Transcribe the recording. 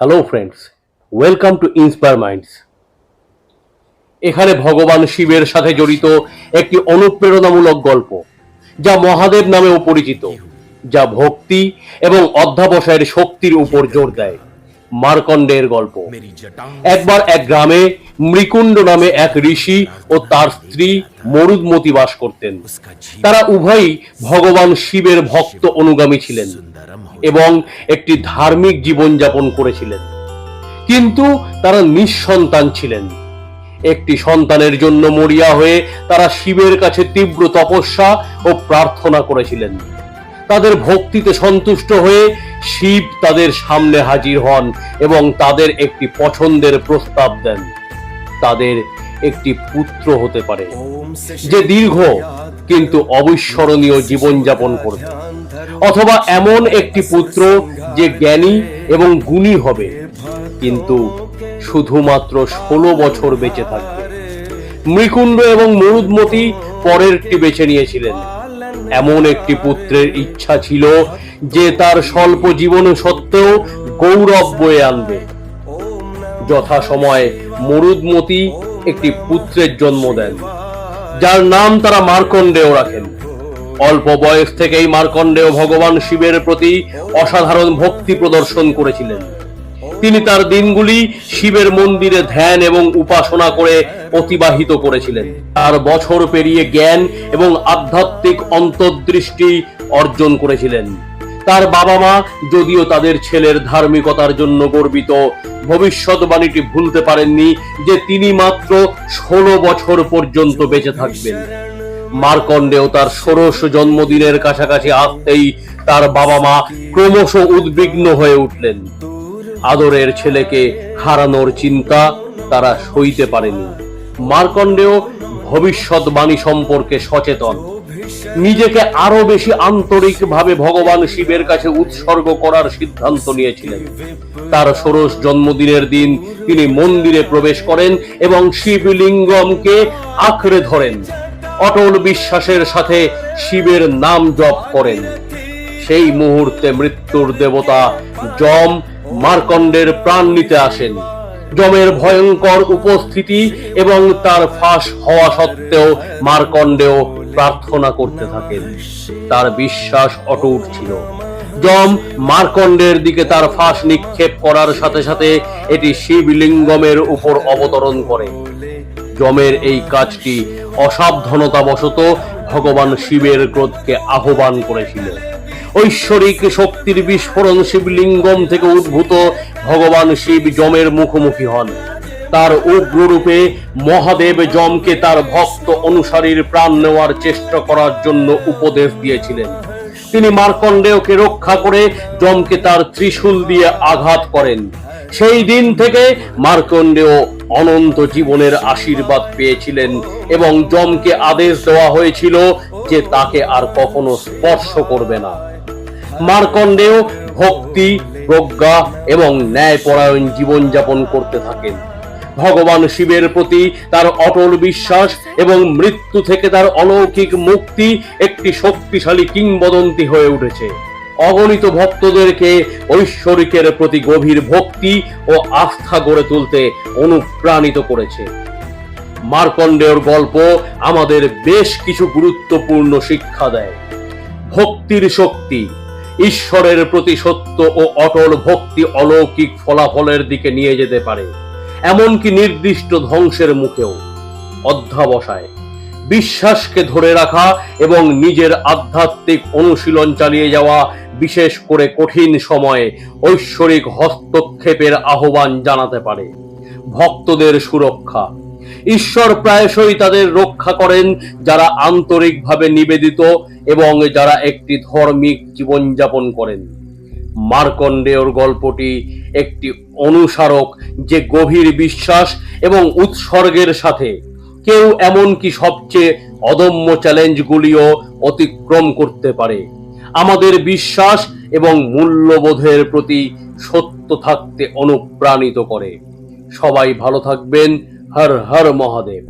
Hello friends welcome to inspire minds এখানে ভগবান শিবের সাথে জড়িত একটি অনুপ্রেরণামূলক গল্প, যা মহাদেব নামেও পরিচিত, যা ভক্তি এবং অধ্যাবসায়ের শক্তির উপর জোর দেয়। মার্কণ্ডের গল্প। একবার এক গ্রামে মৃকুণ্ড নামে এক ঋষি ও তার স্ত্রী মরুদমতি বাস করতেন। তারা উভয়ই ভগবান শিবের ভক্ত অনুগামী ছিলেন এবং একটি ধার্মিক জীবনযাপন করেছিলেন। কিন্তু তারা নিঃসন্তান ছিলেন। একটি সন্তানের জন্য মরিয়া হয়ে তারা শিবের কাছে তীব্র তপস্যা ও প্রার্থনা করেছিলেন। তাদের ভক্তিতে সন্তুষ্ট হয়ে শিব তাদের সামনে হাজির হন এবং তাদের একটি পছন্দের প্রস্তাব দেন। তাদের একটি পুত্র হতে পারে যে দীর্ঘ কিন্তু অবিস্মরণীয় জীবনযাপন করবে। অথবা এমন একটি পুত্র যে জ্ঞানী এবং গুণী হবে কিন্তু শুধুমাত্র ষোলো বছর বেঁচে থাকবে। মৃকুণ্ড এবং মরুদমতি পরেরটি বেছে নিয়েছিলেন। এমন একটি পুত্রের ইচ্ছা ছিল যে তার স্বল্প জীবন সত্ত্বেও গৌরব বয়ে আনবে। যথাসময়ে মরুদমতি একটি পুত্রের জন্ম দেন, যার নাম তারা মার্কণ্ডেয় রাখেন। অল্প বয়স থেকেই মার্কণ্ডেয় ভগবান শিবের প্রতি অসাধারণ ভক্তি প্রদর্শন করেছিলেন। তিনি তার দিনগুলি শিবের মন্দিরে ধ্যান এবং উপাসনা করে অতিবাহিত করেছিলেন। তার বছর পেরিয়ে জ্ঞান এবং আধ্যাত্মিক অন্তর্দৃষ্টি অর্জন করেছিলেন। তার বাবা মা যদিও তাদের ছেলের ধার্মিকতার জন্য গর্বিত, ভবিষ্যৎবাণীটি ভুলতে পারেননি যে তিনি মাত্র ষোলো বছর পর্যন্ত বেঁচে থাকবেন। মার্কণ্ডেও তার ষোড়শ জন্মদিনের কাছাকাছি আসতেই তার বাবা মা ক্রমশ উদ্বিগ্ন হয়ে উঠলেন। আদরের ছেলেকে হারানোর চিন্তা তারা সইতে পারেনি। মার্কণ্ডেয় ভবিষ্যৎবাণী সম্পর্কে সচেতন। নিজেকে আরও বেশি আন্তরিকভাবে ভগবান শিবের কাছে উৎসর্গ করার সিদ্ধান্ত নিয়েছিলেন। তার ষোড়শ জন্মদিনের দিন তিনি মন্দিরে প্রবেশ করেন এবং শিবলিঙ্গমকে আঁকড়ে ধরেন। অটল বিশ্বাসের সাথে শিবের নাম জপ করেন। সেই মুহূর্তে মৃত্যুর দেবতা যম মার্কণ্ডের প্রাণ নিতে আসেন। যমের ভয়ঙ্কর উপস্থিতি এবং তার ফাঁস হওয়া সত্ত্বেও মার্কণ্ডেও প্রার্থনা করতে থাকেন। তার বিশ্বাস অটুট ছিল। যম মার্কণ্ডের দিকে তার ফাঁস নিক্ষেপ করার সাথে সাথে এটি শিবলিঙ্গমের উপর অবতরণ করে। যমের এই কাজটি অসাবধানতাবশত ভগবান শিবের ক্রোধকে আহ্বান করেছিল। ঐশ্বরিক শক্তির বিস্ফোরণ শিবলিঙ্গম থেকে উদ্ভূত ভগবান শিব যমের মুখোমুখি হন। তার উগ্ররূপে মহাদেব যমকে তার ভক্ত অনুসারীর প্রাণ নেওয়ার চেষ্টা করার জন্য উপদেশ দিয়েছিলেন। তিনি মার্কণ্ডেয়কে রক্ষা করে যমকে তার ত্রিশূল দিয়ে আঘাত করেন। সেই দিন থেকে মার্কণ্ডেয় অনন্ত জীবনের আশীর্বাদ পেয়েছিলেন এবং যমকে আদেশ দেওয়া হয়েছিল যে তাকে আর কখনো স্পর্শ করবে না। মার্কণ্ডেয় ভক্তি প্রজ্ঞা এবং ন্যায়পরায়ণ জীবনযাপন করতে থাকেন। ভগবান শিবের প্রতি তার অটল বিশ্বাস এবং মৃত্যু থেকে তার অলৌকিক মুক্তি একটি শক্তিশালী কিংবদন্তি হয়ে উঠেছে। অগণিত ভক্তদেরকে ঐশ্বরিকের প্রতি গভীর ভক্তি ও আস্থা গড়ে তুলতে অনুপ্রাণিত করেছে। মার্কণ্ডেয়র গল্প আমাদের বেশ কিছু গুরুত্বপূর্ণ শিক্ষা দেয়। ভক্তির শক্তি ঈশ্বরের প্রতি সত্য ও অটল ভক্তি অলৌকিক ফলাফলের দিকে নিয়ে যেতে পারে, এমনকি নির্দিষ্ট ধ্বংসের মুখেও। অধ্যাবসায়, বিশ্বাসকে ধরে রাখা এবং নিজের আধ্যাত্মিক অনুশীলন চালিয়ে যাওয়া বিশেষ করে কঠিন সময়ে ঐশ্বরিক হস্তক্ষেপের আহ্বান জানাতে পারে। ভক্তদের সুরক্ষা ঈশ্বর প্রায়শই তাদের রক্ষা করেন, যারা আন্তরিকভাবে নিবেদিত এবং যারা একটি ধর্মিক জীবনযাপন করেন। মার্কণ্ডেয়র গল্পটি একটি অনুসারক যে গভীর বিশ্বাস এবং উৎসর্গের সাথে কেউ এমনকি সবচেয়ে অদম্য চ্যালেঞ্জগুলিও অতিক্রম করতে পারে। আমাদের বিশ্বাস এবং মূল্যবোধের প্রতি সত্য থাকতে অনুপ্রাণিত করে। সবাই ভালো থাকবেন। હર હર મહાદેવ.